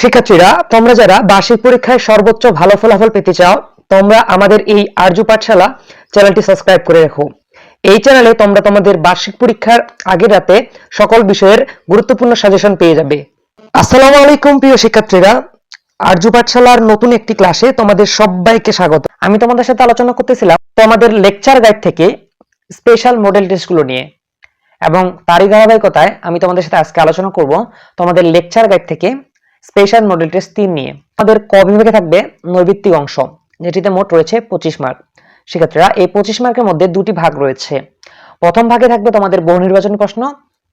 শিক্ষার্থীরা, তোমরা যারা বার্ষিক পরীক্ষায় সর্বোচ্চ ভালো ফলাফল পেতে চাও, তোমরা আমাদের এই আর্য পাঠশালা চ্যানেলটি সাবস্ক্রাইব করে রাখো। এই চ্যানেলে তোমরা তোমাদের বার্ষিক পরীক্ষার আগের রাতে সকল বিষয়ের গুরুত্বপূর্ণ সাজেশন পেয়ে যাবে। আসসালামু আলাইকুম, প্রিয় শিক্ষার্থীরা। আর্য পাঠশালার নতুন একটি ক্লাসে তোমাদের সবাইকে স্বাগত। আমি তোমাদের সাথে আলোচনা করতেছিলাম তোমাদের লেকচার গাইড থেকে স্পেশাল মডেল টেস্টগুলো নিয়ে। এবং তারই ধারাবাহিকতায় আমি তোমাদের সাথে আজকে আলোচনা করব তোমাদের লেকচার গাইড থেকে স্পেশাল মডেল টেস্ট তিন নিয়ে। আমাদের ক বিভাগে থাকবে নৈবিত্তিক অংশ, যেটিতে মোট রয়েছে পঁচিশ মার্ক শিক্ষার্থীরা এই পঁচিশ মার্কের মধ্যে দুটি ভাগ রয়েছে। প্রথম ভাগে থাকবে তোমাদের বহু নির্বাচনী প্রশ্ন,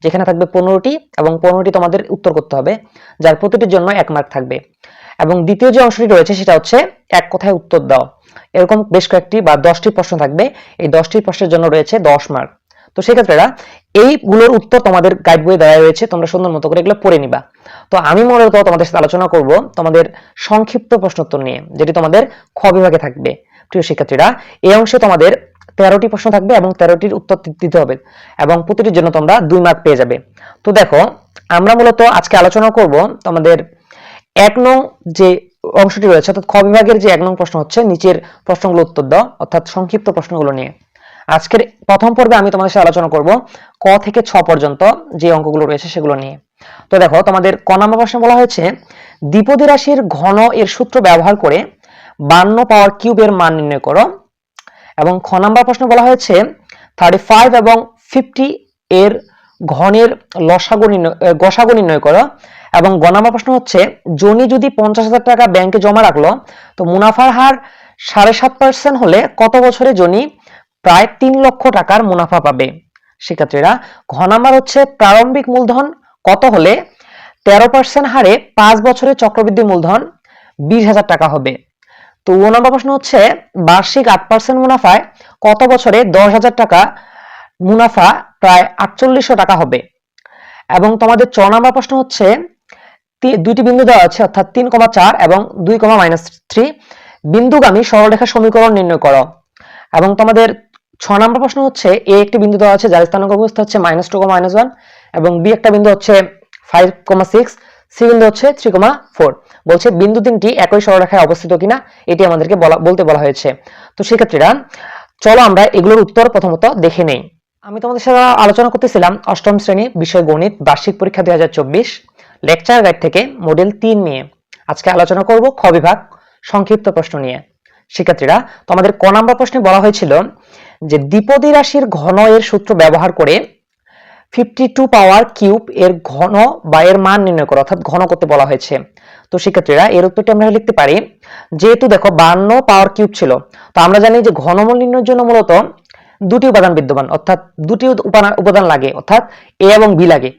যেখানে থাকবে পনেরোটি এবং পনেরোটি তোমাদের উত্তর করতে হবে, যার প্রতিটির জন্য এক মার্ক থাকবে। এবং দ্বিতীয় যে অংশটি রয়েছে সেটা হচ্ছে এক কথায় উত্তর দাও। এরকম বেশ কয়েকটি বা দশটি প্রশ্ন থাকবে, এই দশটি প্রশ্নের জন্য রয়েছে দশ মার্ক তো সেক্ষেত্রে এইগুলোর উত্তর তোমাদের গাইড বইয়ে দেওয়া রয়েছে, তোমরা সুন্দর মতো করে এগুলো পড়ে নিবা। তো আমি মূলত তোমাদের সাথে আলোচনা করব তোমাদের সংক্ষিপ্ত প্রশ্নোত্তর নিয়ে, যেটি তোমাদের খ বিভাগে থাকবে। প্রিয় শিক্ষার্থীরা, এই অংশে তোমাদের তেরোটি প্রশ্ন থাকবে এবং তেরোটির উত্তর দিতে হবে এবং প্রতিটির জন্য তোমরা দুই মার্ক পেয়ে যাবে। তো দেখো, আমরা মূলত আজকে আলোচনা করব তোমাদের এক নং যে অংশটি রয়েছে, অর্থাৎ খ বিভাগের যে এক নং প্রশ্ন হচ্ছে, নিচের প্রশ্নগুলো উত্তর দাও, অর্থাৎ সংক্ষিপ্ত প্রশ্নগুলো নিয়ে। আজকের প্রথম পর্বে আমি তোমাদের সাথে আলোচনা করব ক থেকে ছ পর্যন্ত যে অঙ্কগুলো রয়েছে সেগুলো নিয়ে। তো দেখো, তোমাদের ক নাম্বার প্রশ্নে বলা হয়েছে, দ্বিপদী রাশির ঘন এর সূত্র ব্যবহার করে বান্ন পাওয়ার কিউবের মান নির্ণয় করো। এবং খ নাম্বার প্রশ্ন বলা হয়েছে থার্টি ফাইভ এবং ফিফটি এর ঘনের লসাগু নির্ণয় গসাগু নির্ণয় করো। এবং গ নাম্বার প্রশ্ন হচ্ছে, জনি যদি পঞ্চাশ হাজার টাকা ব্যাংকে জমা রাখল, তো মুনাফার হার সাড়ে সাত পার্সেন্ট হলে কত বছরে জনি প্রায় তিন লক্ষ টাকার মুনাফা পাবে? শিক্ষার্থীরা ঘ নাম্বার হচ্ছে প্রারম্ভিক মূলধন কত হলে? তেরো পার্সেন্ট হারে পাঁচ বছরের চক্রবৃদ্ধি মূলধন বিশ হাজার টাকা হবে। তো ও নম্বর প্রশ্ন হচ্ছে, বার্ষিক আট পার্সেন্ট মুনাফায় কত বছরে দশ হাজার টাকা মুনাফা প্রায় আটচল্লিশশো টাকা হবে? এবং তোমাদের চ নম্বর প্রশ্ন হচ্ছে দুইটি বিন্দু দেওয়া আছে, অর্থাৎ তিন কমা চার এবং দুই কমা মাইনাস থ্রি। বিন্দুগামী সরলরেখা সমীকরণ নির্ণয় করো। এবং তোমাদের ছ নম্বর প্রশ্ন হচ্ছে, এ একটি বিন্দু দেওয়া আছে যার স্থানাঙ্ক অবস্থা হচ্ছে মাইনাস টু মাইনাস ওয়ান এবং বি একটা বিন্দু হচ্ছে ফাইভ কমা সিক্স সি বিন্দু হচ্ছে থ্রি কমা ফোর বলছে বিন্দু তিনটি একই সরলরেখায় অবস্থিত কিনা, এটি আমাদেরকে বলা, বলতে বলা হয়েছে। তো শিক্ষার্থীরা চলো আমরা এগুলোর উত্তর প্রথমত দেখে নেই। আমি তোমাদের সাথে আলোচনা করতেছিলাম অষ্টম শ্রেণি বিষয় গণিত বার্ষিক পরীক্ষা দুই হাজার চব্বিশ লেকচার গাইড থেকে মডেল তিন নিয়ে আজকে আলোচনা করব খ বিভাগ, সংক্ষিপ্ত প্রশ্ন নিয়ে। শিক্ষার্থীরা তোমাদের ক নাম্বার প্রশ্নে বলা হয়েছিল যে দ্বিপদী রাশির ঘন এর সূত্র ব্যবহার করে ফিফটি টু পাওয়ার কিউব এর ঘন বা এর মান নির্ণয় করো, অর্থাৎ ঘন করতে বলা হয়েছে। তো শিক্ষার্থীরা এর উত্তরটি আমরা লিখতে পারি, যেহেতু দেখো বান্ন পাওয়ার কিউব ছিল, তো আমরা জানি যে ঘনমূল নির্ণয়ের জন্য মূলত দুটি উপাদান বিদ্যমান, অর্থাৎ দুটি উপাদান লাগে, অর্থাৎ এ এবং বি লাগে।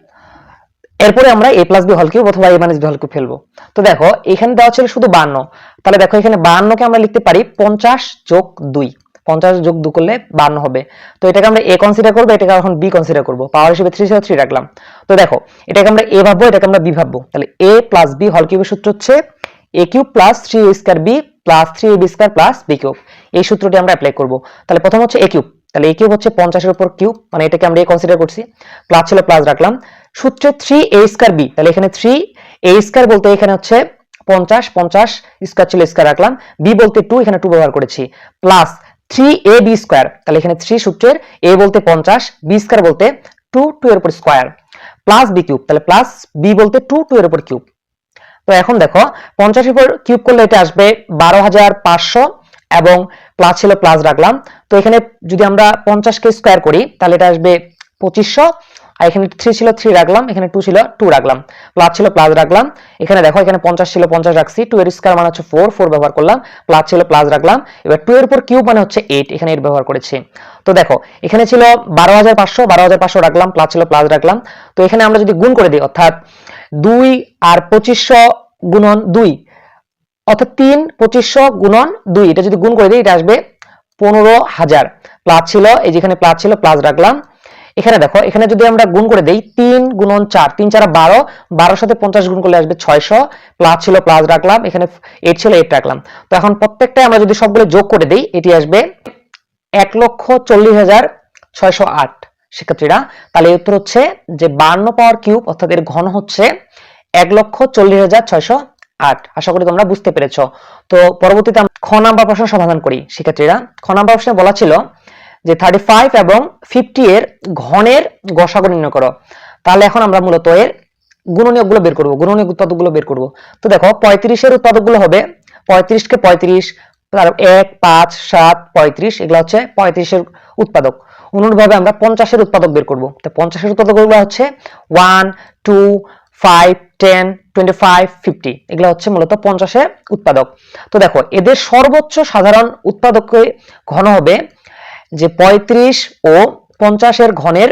এরপরে আমরা এ প্লাস বি হল কিউব অথবা এ মাইনাস বি হল কিউব ফেলব। তো দেখো, এখানে দেওয়া ছিল শুধু বান্ন। তাহলে দেখো এখানে বান্নকে আমরা লিখতে পারি পঞ্চাশ যোগ দুই। পঞ্চাশ যোগ দু করলে বান্ন হবে। তো এটাকে আমরা এ কনসিডার করব, এটাকে এখন বি কনসিডার করব। পাওয়ার হিসেবে থ্রি থ্রি রাখলাম। তো দেখো, এটাকে আমরা এ ভাববো, এটাকে আমরা বি ভাববো। তাহলে এ প্লাস বি হল কিউবের সূত্র হচ্ছে A cube plus three A square B plus three A B square plus B cube এই সূত্রটি আমরা অ্যাপ্লাই করব। তাহলে প্রথম হচ্ছে এ কিউব তাহলে এ কিউব হচ্ছে পঞ্চাশের উপর কিউব মানে এটাকে আমরা এ কনসিডার করছি। প্লাস ছিল প্লাস রাখলাম। সূত্রে থ্রি এ স্কোয়ার বি তাহলে এখানে থ্রি এ স্কোয়ার বলতে এখানে হচ্ছে পঞ্চাশ পঞ্চাশ স্কোয়ার ছিল স্কোয়ার রাখলাম। বি বলতে টু এখানে টু ব্যবহার করেছি। Plus three A B square তাহলে এখানে থ্রি সূত্রের এ বলতে পঞ্চাশ বি স্কোয়ার বলতে টু টু এর উপর স্কোয়ার প্লাস বি কিউব তাহলে প্লাস বি বলতে টু টু এর উপর কিউব তো এখন দেখো পঞ্চাশের উপর কিউব করলে এটা আসবে বারো হাজার পাঁচশো এবং প্লাস ছিল প্লাস রাখলাম। তো এখানে যদি আমরা পঞ্চাশকে স্কোয়ার করি, তাহলে এটা আসবে পঁচিশশো আর এখানে থ্রি ছিল থ্রি রাখলাম, এখানে টু ছিল টু রাখলাম। প্লাস ছিল প্লাস রাখলাম। এখানে দেখো, এখানে পঞ্চাশ ছিল পঞ্চাশ রাখছি টু এর স্কোয়ার মানে হচ্ছে ফোর ফোর ব্যবহার করলাম প্লাস ছিল প্লাস রাখলাম। এবার টু এর উপর কিউব মানে হচ্ছে এইট এখানে এইট ব্যবহার করেছি। তো দেখো, এখানে ছিল বারো হাজার পাঁচশো, বারো হাজার পাঁচশো রাখলাম প্লাস ছিল প্লাস রাখলাম। তো এখানে আমরা যদি গুণ করে দিই, অর্থাৎ দুই আর পঁচিশশো গুণন দুই, অর্থাৎ তিন, পঁচিশশো গুণন দুই, এটা যদি গুণ করে দিই, এটা আসবে পনেরো হাজার। প্লাস ছিল, এই যেখানে প্লাস ছিল প্লাস রাখলাম। এখানে দেখো, এখানে যদি আমরা গুণ করে দেই, তিন গুণন চার, তিন চার বারো, বারোর সাথে পঞ্চাশ গুণ করলে আসবে ছয়শো প্লাস ছিল প্লাস রাখলাম, এখানে এইট ছিল এইট রাখলাম। তো এখন প্রত্যেকটাই আমরা যদি সবগুলো যোগ করে দিই, এটি আসবে এক লক্ষ চল্লিশ হাজার ছয়শো আট শিক্ষার্থীরা। তাহলে উত্তর হচ্ছে যে বান্ন পাওয়ার কিউব, অর্থাৎ এর ঘন হচ্ছে এক লক্ষ চল্লিশ হাজার ছয়শো আট। আশা করি তোমরা বুঝতে পেরেছ। তো পরবর্তীতে আমরা খ নাম্বার প্রশ্ন সমাধান করি শিক্ষার্থীরা। খ নাম্বার প্রশ্নে বলা ছিল যে থার্টি ফাইভ এবং ফিফটি এর ঘনের গসাগু নির্ণয় করো। তাহলে এখন আমরা মূলত এর গুণনীয়কগুলো বের করব, গুণনীয়ক উৎপাদকগুলো বের করব। তো দেখো, পঁয়ত্রিশের উৎপাদকগুলো হবে পঁয়ত্রিশকে পঁয়ত্রিশ, তার এক, পাঁচ, সাত, পঁয়ত্রিশ, এগুলো হচ্ছে পঁয়ত্রিশের উৎপাদক। অনুরূপভাবে আমরা পঞ্চাশের উৎপাদক বের করব। তো পঞ্চাশের উৎপাদকগুলো হচ্ছে one two five ten twenty five fifty এগুলো হচ্ছে মূলত পঞ্চাশের উৎপাদক। তো দেখো, এদের সর্বোচ্চ সাধারণ উৎপাদকে ঘন হবে যে পঁয়ত্রিশ ও পঞ্চাশের ঘনের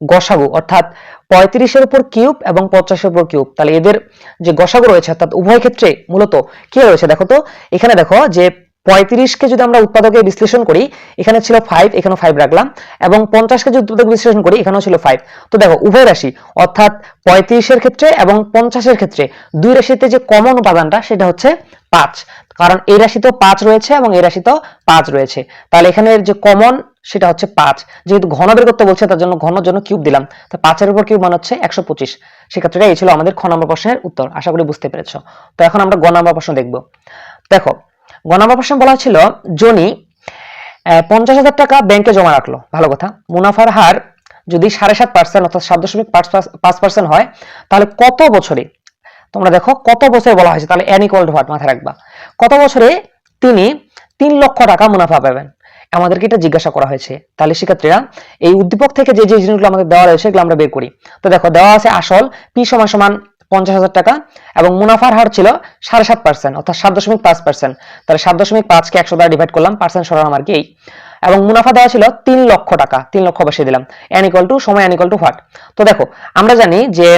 গসাগু, অর্থাৎ পঁয়ত্রিশের উপর কিউব এবং পঞ্চাশের উপর কিউব। তাহলে এদের যে গসাগু রয়েছে, অর্থাৎ উভয় ক্ষেত্রে মূলত কি রয়েছে দেখো তো? এখানে দেখো যে পঁয়ত্রিশকে যদি আমরা উৎপাদকে বিশ্লেষণ করি, এখানে ছিল ফাইভ এখানে ফাইভ রাখলাম, এবং পঞ্চাশকে যদি উৎপাদক বিশ্লেষণ করি, এখানেও ছিল ফাইভ তো দেখো, উভয় রাশি, অর্থাৎ পঁয়ত্রিশের ক্ষেত্রে এবং পঞ্চাশের ক্ষেত্রে দুই রাশিতে যে কমন উপাদানটা, সেটা হচ্ছে পাঁচ। কারণ এই রাশিতেও পাঁচ রয়েছে এবং এই রাশিতেও পাঁচ রয়েছে। তাহলে এখানে যে কমন সেটা হচ্ছে পাঁচ। যেহেতু ঘন বের করতে বলছে, তার জন্য ঘনর জন্য কিউব দিলাম। তো পাঁচের উপর কিউব মানে হচ্ছে একশো পঁচিশ। সেক্ষেত্রে এই ছিল আমাদের খ নম্বর প্রশ্নের উত্তর। আশা করি বুঝতে পেরেছ। তো এখন আমরা গ নম্বর প্রশ্ন দেখব। দেখো, গ নম্বর প্রশ্ন বলা ছিল জনি পঞ্চাশ হাজার টাকা ব্যাংকে জমা রাখল। ভালো কথা। মুনাফার হার যদি সাড়ে সাত পার্সেন্ট অর্থাৎ সাত দশমিক পাঁচ পার্সেন্ট হয়, তাহলে কত বছরে? তোমরা দেখো, কত বছরে বলা হয়েছে? তাহলে এন ইকুয়াল হোয়াট মাথায় রাখবা। কত বছরে তিনি তিন লক্ষ টাকা মুনাফা পাবেন? আমাদেরকে এটা জিজ্ঞাসা করা হয়েছে। তাহলে শিক্ষার্থীরা এই উদ্দীপক থেকে যে যে জিনিসগুলো আমাদের দেওয়া রয়েছে, এগুলো আমরা বের করি। তো দেখো, দেওয়া আছে আসল পি সমান সমান পঞ্চাশ হাজার টাকা এবং মুনাফার হার ছিল সাড়ে সাত পার্সেন্ট অর্থাৎ সাত দশমিক পাঁচ পার্সেন্ট তাহলে সাত দশমিক পাঁচকে একশো দ্বারা ডিভাইড করলাম পার্সেন্ট সরান আমার কি এবং মুনাফা দেওয়া ছিল তিন লক্ষ টাকা, তিন লক্ষ বসিয়ে দিলাম। ইকুয়াল টু সময় ইকুয়াল টু হোয়াট তো দেখো, আমরা জানি যে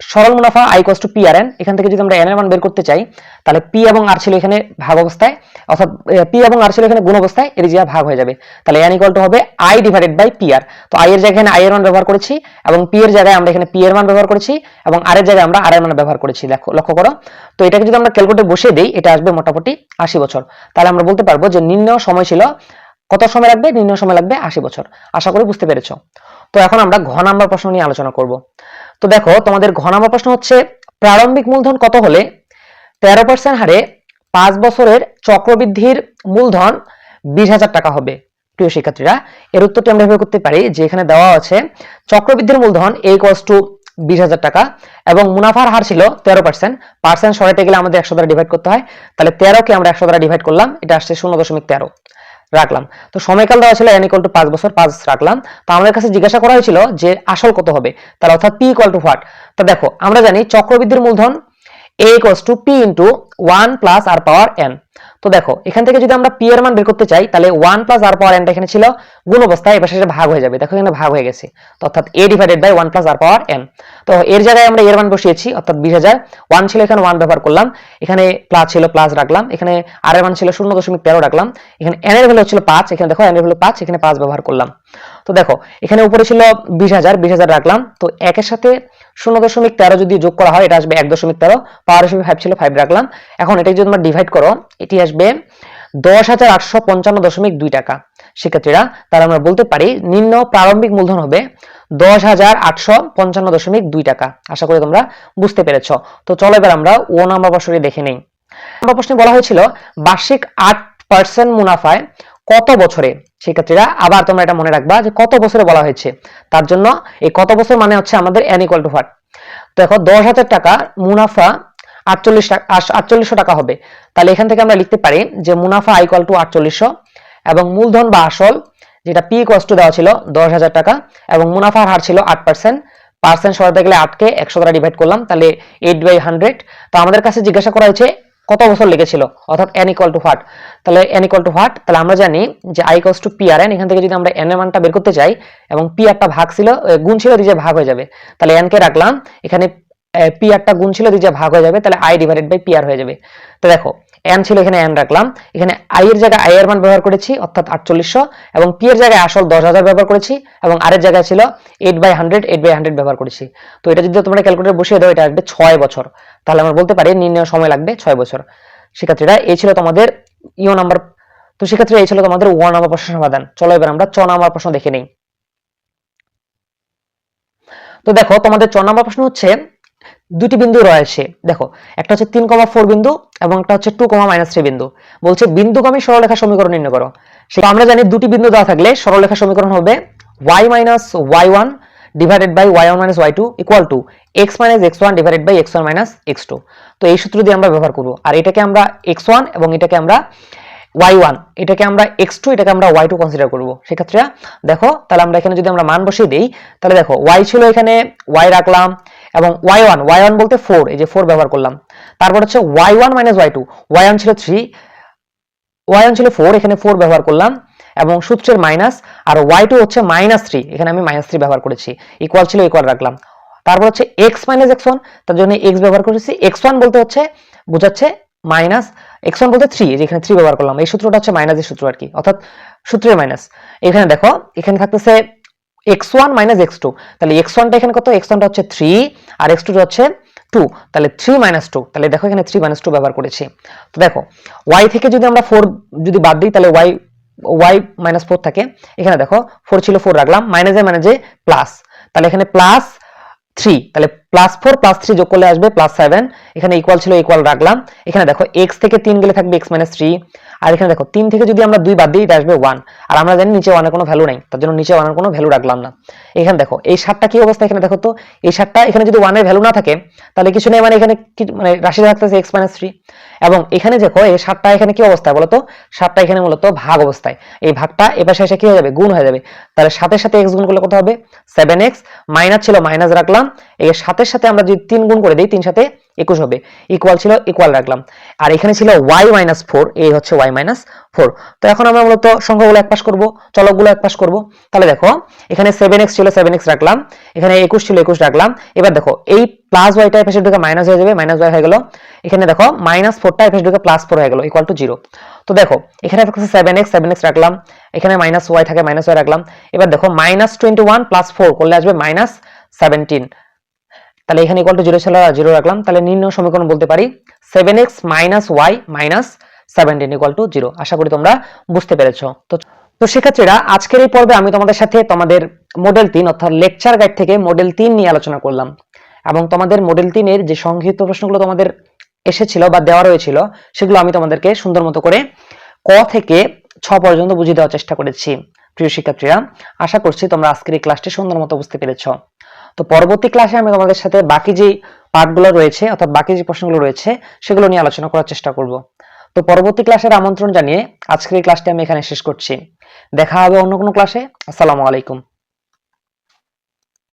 সরল মুনাফা I equals to P R N এখান থেকে যদি আমরা এন এর মান বের করতে চাই, তাহলে পি এবং আর ছিল এখানে ভাগ অবস্থায়, অর্থাৎ পি এবং আর ছিল এখানে গুণ অবস্থায় এর যা ভাগ হয়ে যাবে। তাহলে এন ইকুয়াল টু হবে I divided by P R তো আই এর জায়গায় এখানে আই এর মান ব্যবহার করেছি, এবং পি এর জায়গায় আমরা এখানে পি এর মান ব্যবহার করেছি, এবং আর এর জায়গায় আমরা আর এর মান ব্যবহার করেছি। দেখো, লক্ষ্য করো। তো এটাকে যদি আমরা ক্যালকুলেটরে বসিয়ে দিই, এটা আসবে মোটামুটি আশি বছর। তাহলে আমরা বলতে পারব যে নিম্ন সময় ছিল কত সময় লাগবে? নিম্ন সময় লাগবে আশি বছর। আশা করি বুঝতে পেরেছ। তো এখন আমরা ঘ নাম্বার প্রশ্ন নিয়ে আলোচনা করব। তো দেখো, তোমাদের ঘ প্রশ্ন হচ্ছে, প্রারম্ভিক মূলধন কত হলে? তেরো পার্সেন্ট হারে পাঁচ বছরের চক্রবৃদ্ধির মূলধন বিশ হাজার টাকা হবে। প্রিয় শিক্ষার্থীরা, এর উত্তরটি আমরা এভাবে করতে পারি যে এখানে দেওয়া আছে, চক্রবৃদ্ধির মূলধন এই কস টু বিশ হাজার টাকা এবং মুনাফার হার ছিল তেরো পার্সেন্ট পার্সেন্ট সরাইতে গেলে আমাদের একশো দ্বারা ডিভাইড করতে হয়। তাহলে তেরোকে আমরা একশো দ্বারা ডিভাইড করলাম, এটা আসছে শূন্য দশমিক তেরো। রাখলাম। তো সময়কাল দেওয়া ছিল এন ইকুয়াল টু পাঁচ বছর, পাঁচ রাখলাম। তো আমাদের কাছে জিজ্ঞাসা করা হয়েছিল যে আসল কত হবে? তার অর্থাৎ পি ইকুয়াল টু হোয়াট তো দেখো, আমরা জানি চক্রবৃদ্ধির মূলধন A equals to P into one plus R power N তো দেখো, এখান থেকে যদি আমরা পি এর মান বের করতে চাই, তাহলে ওয়ান প্লাস আর পাওয়ার এনটা এখানে ছিল, গুণ অবস্থায় এবার সেটা ভাগ হয়ে যাবে। দেখো এখানে ভাগ হয়ে গেছে। অর্থাৎ A divided by one plus R power N তো এর জায়গায় আমরা এর মান বসিয়েছি, অর্থাৎ বিশ হাজার। ওয়ান ছিল এখানে ওয়ান ব্যবহার করলাম। এখানে প্লাস ছিল প্লাস রাখলাম। এখানে আর এর মান ছিল শূন্য দশমিক তেরো রাখলাম। এখানে এন এর ভ্যালু ছিল পাঁচ। এখানে দেখো এন এর ভ্যালু পাঁচ, এখানে পাঁচ ব্যবহার করলাম। তো দেখো, এখানে উপরে ছিল বিশ হাজার বিশ হাজার রাখলাম। তো একের সাথে শূন্য দশমিক তেরো যদি যোগ করা হয়, এটা আসবে এক দশমিক তেরো, পাওয়ার হিসেবে ফাইভ ছিল ফাইভ রাখলাম। এখন এটাকে যদি তোমরা ডিভাইড করো, এটি আসবে দশ হাজার আটশো পঞ্চান্ন দশমিক দুই টাকা। শিক্ষার্থীরা তাহলে আমরা বলতে পারি, নিম্ন প্রারম্ভিক মূলধন হবে দশ হাজার আটশো পঞ্চান্ন দশমিক দুই টাকা। আশা করি তোমরা বুঝতে পেরেছ। তো চলো এবার আমরা ও নাম্বার প্রশ্নটি দেখে নেই। নাম্বার প্রশ্নে বলা হয়েছিল, বার্ষিক আট পার্সেন্ট মুনাফায় কত বছরে? শিক্ষার্থীরা, আবার তোমরা এটা মনে রাখবা যে কত বছরে বলা হয়েছে? তার জন্য এই কত বছর মানে হচ্ছে আমাদের এন টু হোয়াট দেখো, দশ হাজার টাকা মুনাফা আটচল্লিশ টাকা আটচল্লিশশো টাকা হবে। তাহলে এখান থেকে আমরা লিখতে পারি যে মুনাফা আইকল টু আটচল্লিশশো এবং মূলধন বা আসল, যেটা পি কষ্ট দেওয়া ছিল দশ হাজার টাকা এবং মুনাফার হার ছিল আট পার্সেন্ট পার্সেন্ট সরাতে গেলে আটকে একশো দ্বারা ডিভাইড করলাম, তাহলে এইট বাই হান্ড্রেড তো আমাদের কাছে জিজ্ঞাসা করা হয়েছে কত বছর লেগেছিল? অর্থাৎ এন ইকুয়াল টু হোয়াট তাহলে এন ইকুয়াল টু হোয়াট তাহলে আমরা জানি যে I equals to P R N এখান থেকে যদি আমরা এন এর মানটা বের করতে চাই এবং পি আরটা ভাগ ছিল গুণ ছিল রিজে ভাগ হয়ে যাবে। তাহলে এন কে রাখলাম, এখানে পি আরটা গুণ ছিল রিজে ভাগ হয়ে যাবে, তাহলে I divided by P R হয়ে যাবে। তো দেখো এন ছিল এখানে এন রাখলাম। এখানে আই এর জায়গায় আই এর মান ব্যবহার করেছি, অর্থাৎ আটচল্লিশশো, এবং পি এর জায়গায় আসল দশ হাজার ব্যবহার করেছি, এবং আর এর জায়গায় ছিল eight by hundred eight by hundred ব্যবহার করেছি। তো এটা যদি তোমরা ক্যালকুলেটর বসিয়ে দাও, এটা আসবে ছয় বছর। তাহলে আমরা বলতে পারি নির্ণয় সময় লাগবে ছয় বছর। শিক্ষার্থীরা এই ছিল তোমাদের ইও নাম্বার, তো শিক্ষার্থীরা এই ছিল তোমাদের ওয়ান নাম্বার প্রশ্ন সমাধান। চলো এবার আমরা ছ নাম্বার প্রশ্ন দেখে নেই। তো দেখো, তোমাদের ছ নাম্বার প্রশ্ন হচ্ছে দুটি বিন্দু রয়েছে। দেখো, একটা হচ্ছে তিন কমা ফোর বিন্দু এবং একটা হচ্ছে টু কমা মাইনাস থ্রি বিন্দু। বলছে বিন্দুগামী সরলরেখা সমীকরণ নির্ণয় করো। সেটা আমরা জানি দুটি বিন্দু দেওয়া থাকলে সরলরেখা সমীকরণ হবে Y minus Y one divided by Y one minus Y two equal to X minus X one divided by X one minus X two তো এই সূত্র দিয়ে আমরা ব্যবহার করব। আর এটাকে আমরা এক্স ওয়ান এবং এটাকে আমরা ওয়াই ওয়ান এটাকে আমরা এক্স টু এটাকে আমরা ওয়াই টু কনসিডার করব। সেক্ষেত্রে দেখো, তাহলে আমরা এখানে যদি আমরা মান বসিয়ে দিই, তাহলে দেখো ওয়াই ছিল এখানে ওয়াই রাখলাম এবং ওয়াই ওয়ান ওয়াই ওয়ান বলতে ফোর এই যে ফোর ব্যবহার করলাম। তারপর হচ্ছে Y one minus Y two Y one ছিল থ্রি ওয়াই ওয়ান ছিল ফোর এখানে ফোর ব্যবহার করলাম, এবং সূত্রের মাইনাস আর ওয়াই টু হচ্ছে মাইনাস থ্রি এখানে আমি মাইনাস থ্রি ব্যবহার করেছি ইকুয়াল ছিল ইকুয়াল রাখলাম। তারপর হচ্ছে এক্স মাইনাস এক্স ওয়ান তার জন্য এক্স ব্যবহার করেছি এক্স ওয়ান বলতে হচ্ছে, বোঝাচ্ছে মাইনাস এক্স ওয়ান বলতে থ্রি যেখানে থ্রি ব্যবহার করলাম, এই সূত্রটা হচ্ছে মাইনাসের সূত্র আর কি, অর্থাৎ সূত্রের মাইনাস এখানে দেখো, এখানে থাকতেছে X one minus X two তাহলে এক্স ওয়ানটা এখানে কত? এক্স ওয়ানটা হচ্ছে থ্রি আর এক্স টুটা হচ্ছে টু তাহলে থ্রি মাইনাস টু তাহলে দেখো এখানে থ্রি মাইনাস টু ব্যবহার করেছি। তো দেখো ওয়াই থেকে যদি আমরা ফোর যদি বাদ দিই, তাহলে ওয়াই ওয়াই মাইনাস ফোর থাকে। এখানে দেখো ফোর ছিল ফোর রাখলাম মাইনাসে মাইনাসে প্লাস তাহলে এখানে প্লাস থ্রি তাহলে প্লাস ফোর প্লাস থ্রি যোগ করলে আসবে প্লাস সেভেন এখানে ইকুয়াল ছিল ইকুয়াল রাখলাম। এখানে দেখো এক্স থেকে তিন গেলে থাকবে এক্স মাইনাস থ্রি আর এখানে দেখো তিন থেকে যদি আমরা দুই বাদ দিই, এটা আসবে ওয়ান আর আমরা জানি নিচে ওয়ানের কোনো ভ্যালু নাই, তার জন্য নিচে ওয়ানের কোনো ভ্যালু রাখলাম না। এখানে দেখো, এই সাতটা কি অবস্থা এখানে দেখো তো? এই সাতটা এখানে যদি ওয়ানের ভ্যালু না থাকে, তাহলে কিছু নেই মানে এখানে মানে রাশি থাকতেছে এক্স মাইনাস থ্রি এবং এখানে দেখো, এই সাতটা এখানে কি অবস্থায় বলতো? সাতটা এখানে মূলত ভাগ অবস্থায়। এই ভাগটা এপাশে এসে কি হয়ে যাবে? গুণ হয়ে যাবে। তাহলে সাথে সাথে এক্স গুণ করলে কত হবে? সেভেন এক্স মাইনাস ছিল মাইনাস রাখলাম। এই সাতের সাথে আমরা যদি তিন গুণ করে দিই, তিন সাথে একুশ হবে। ইকুয়াল ছিল ইকুয়াল রাখলাম। আর এখানে ছিল ওয়াই মাইনাস ফোর এই হচ্ছে ওয়াই মাইনাস ফোর তো এখন আমরা মূলত সংখ্যাগুলো এক পাশ করব, চলকগুলো এক পাশ করব। তাহলে দেখো, এখানে সেভেন এক্স ছিল সেভেন এক্স রাখলাম। এখানে একুশ ছিল, একুশ রাখলাম। এবার দেখো, এই প্লাস ওয়াইটা এপাশে ঢুকে মাইনাস হয়ে যাবে মাইনাস ওয়াই হয়ে গেল। এখানে দেখো মাইনাস ফোরটা এপাশে ঢুকে প্লাস ফোর হয়ে গেল ইকুয়াল টু জিরো তো দেখো, এখানে সেভেন এক্স সেভেন এক্স রাখলাম। এখানে মাইনাস ওয়াই থাকে মাইনাস ওয়াই রাখলাম। এবার দেখো minus twenty one plus four করলে আসবে মাইনাস সেভেন্টিন তাহলে এখানে ইকুয়াল টু জিরো ছিল জিরো রাখলাম। তাহলে নিম্ন সমীকরণ বলতে পারি seven X minus Y minus seventeen equal to zero আশা করি তোমরা বুঝতে পেরেছ। তো তো শিক্ষার্থীরা আজকের এই পর্বে আমি তোমাদের সাথে তোমাদের মডেল তিন অর্থাৎ লেকচার গাইড থেকে মডেল তিন নিয়ে আলোচনা করলাম। এবং তোমাদের মডেল তিনের যে সংক্ষিপ্ত প্রশ্নগুলো তোমাদের এসেছিল বা দেওয়া রয়েছিল, সেগুলো আমি তোমাদেরকে সুন্দর মতো করে ক থেকে ছ পর্যন্ত বুঝিয়ে দেওয়ার চেষ্টা করেছি। প্রিয় শিক্ষার্থীরা, আশা করছি তোমরা আজকের এই ক্লাসটি সুন্দর মতো বুঝতে পেরেছ। তো পরবর্তী ক্লাসে আমি তোমাদের সাথে বাকি যে পার্টগুলো রয়েছে, অর্থাৎ বাকি যে প্রশ্নগুলো রয়েছে, সেগুলো নিয়ে আলোচনা করার চেষ্টা করব। তো পরবর্তী ক্লাসের আমন্ত্রণ জানিয়ে আজকের এই ক্লাসটি আমি এখানে শেষ করছি। দেখা হবে অন্য কোনো ক্লাসে আসসালামু আলাইকুম।